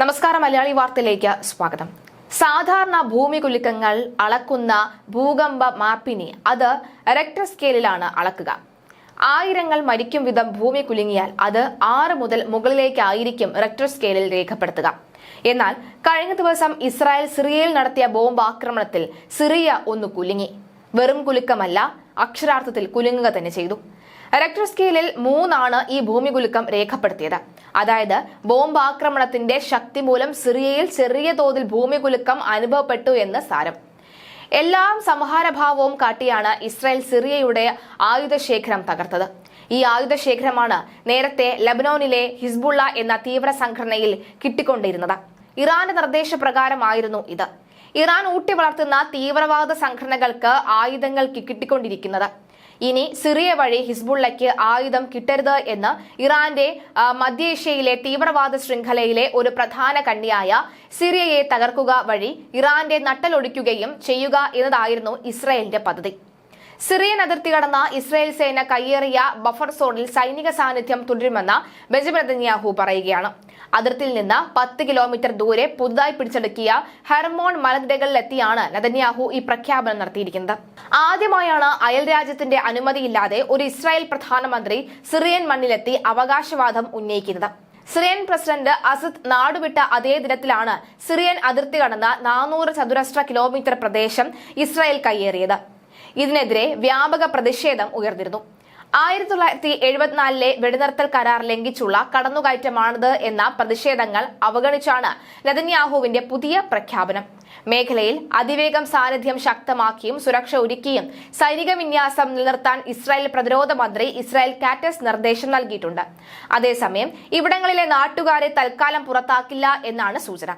നമസ്കാരം മലയാളി വാർത്തയിലേക്ക് സ്വാഗതം. സാധാരണ ഭൂമി കുലുക്കങ്ങൾ അളക്കുന്ന ഭൂകമ്പ മാപ്പിനി അത് റെക്ടർ സ്കെയിലിലാണ് അളക്കുക. ആയിരങ്ങൾ മരിക്കും വിധം ഭൂമി കുലുങ്ങിയാൽ അത് ആറ് മുതൽ മുകളിലേക്കായിരിക്കും റെക്ടർ സ്കെയിലിൽ രേഖപ്പെടുത്തുക. എന്നാൽ കഴിഞ്ഞ ദിവസം ഇസ്രായേൽ സിറിയയിൽ നടത്തിയ ബോംബ് ആക്രമണത്തിൽ സിറിയ ഒന്ന് കുലുങ്ങി. വെറും കുലുക്കമല്ല അക്ഷരാർത്ഥത്തിൽ കുലുങ്ങുക തന്നെ ചെയ്തു. റെക്ടർ സ്കെയിലിൽ മൂന്നാണ് ഈ ഭൂമികുലുക്കം രേഖപ്പെടുത്തിയത്. അതായത് ബോംബ് ആക്രമണത്തിന്റെ ശക്തി മൂലം സിറിയയിൽ ചെറിയ തോതിൽ ഭൂമികുലുക്കം അനുഭവപ്പെട്ടു എന്ന് സാരം. എല്ലാം സംഹാരഭാവവും കാട്ടിയാണ് ഇസ്രായേൽ സിറിയയുടെ ആയുധശേഖരം തകർത്തത്. ഈ ആയുധശേഖരമാണ് നേരത്തെ ലബനോനിലെ ഹിസ്ബുള്ള എന്ന തീവ്ര സംഘടനയിൽ കിട്ടിക്കൊണ്ടിരുന്നത്. ഇറാന്റെ നിർദ്ദേശപ്രകാരമായിരുന്നു ഇത്. ഇറാൻ ഊട്ടി വളർത്തുന്ന തീവ്രവാദ സംഘടനകൾക്ക് ആയുധങ്ങൾ കിട്ടിക്കൊണ്ടിരിക്കുന്നത്. ഇനി സിറിയ വഴി ഹിസ്ബുള്ളയ്ക്ക് ആയുധം കിട്ടരുത് എന്ന് ഇറാന്റെ മധ്യേഷ്യയിലെ തീവ്രവാദ ശൃംഖലയിലെ ഒരു പ്രധാന കണ്ണിയായ സിറിയയെ തകർക്കുക വഴി ഇറാന്റെ നട്ടലൊടിക്കുകയും ചെയ്യുക എന്നതായിരുന്നു ഇസ്രയേലിന്റെ പദ്ധതി. സിറിയൻ അതിർത്തി കടന്ന ഇസ്രായേൽ സേന കയ്യേറിയ ബഫർ സോണിൽ സൈനിക സാന്നിധ്യം തുടരുമെന്ന് ബെഞ്ചമിൻ നെതന്യാഹു പറയുകയാണ്. അതിർത്തിയിൽ നിന്ന് പത്ത് കിലോമീറ്റർ ദൂരെ പുതുതായി പിടിച്ചെടുക്കിയ ഹെർമോൺ മലനിരകളിലെത്തിയാണ് നെതന്യാഹു ഈ പ്രഖ്യാപനം നടത്തിയിരിക്കുന്നത്. ആദ്യമായാണ് അയൽ രാജ്യത്തിന്റെ അനുമതിയില്ലാതെ ഒരു ഇസ്രായേൽ പ്രധാനമന്ത്രി സിറിയൻ മണ്ണിലെത്തി അവകാശവാദം ഉന്നയിക്കുന്നത്. സിറിയൻ പ്രസിഡന്റ് അസദ് നാടുവിട്ട അതേ ദിനത്തിലാണ് സിറിയൻ അതിർത്തി കടന്ന നാനൂറ് ചതുരശ്ര കിലോമീറ്റർ പ്രദേശം ഇസ്രായേൽ കയ്യേറിയത്. ഇതിനെതിരെ വ്യാപക പ്രതിഷേധം ഉയർന്നിരുന്നു. ആയിരത്തി തൊള്ളായിരത്തി എഴുപത്തിനാലിലെ വെടിനിർത്തൽ കരാർ ലംഘിച്ചുള്ള കടന്നുകയറ്റമാണിത് എന്ന പ്രതിഷേധങ്ങൾ അവഗണിച്ചാണ് നെതന്യാഹുവിന്റെ പുതിയ പ്രഖ്യാപനം. മേഖലയിൽ അതിവേഗം സാന്നിധ്യം ശക്തമാക്കിയും സുരക്ഷ ഒരുക്കിയും സൈനിക വിന്യാസം നിലനിർത്താൻ ഇസ്രായേൽ പ്രതിരോധ മന്ത്രി ഇസ്രായേൽ കാറ്റസ് നിർദ്ദേശം നൽകിയിട്ടുണ്ട്. അതേസമയം ഇവിടങ്ങളിലെ നാട്ടുകാരെ തൽക്കാലം പുറത്താക്കില്ല എന്നാണ് സൂചന.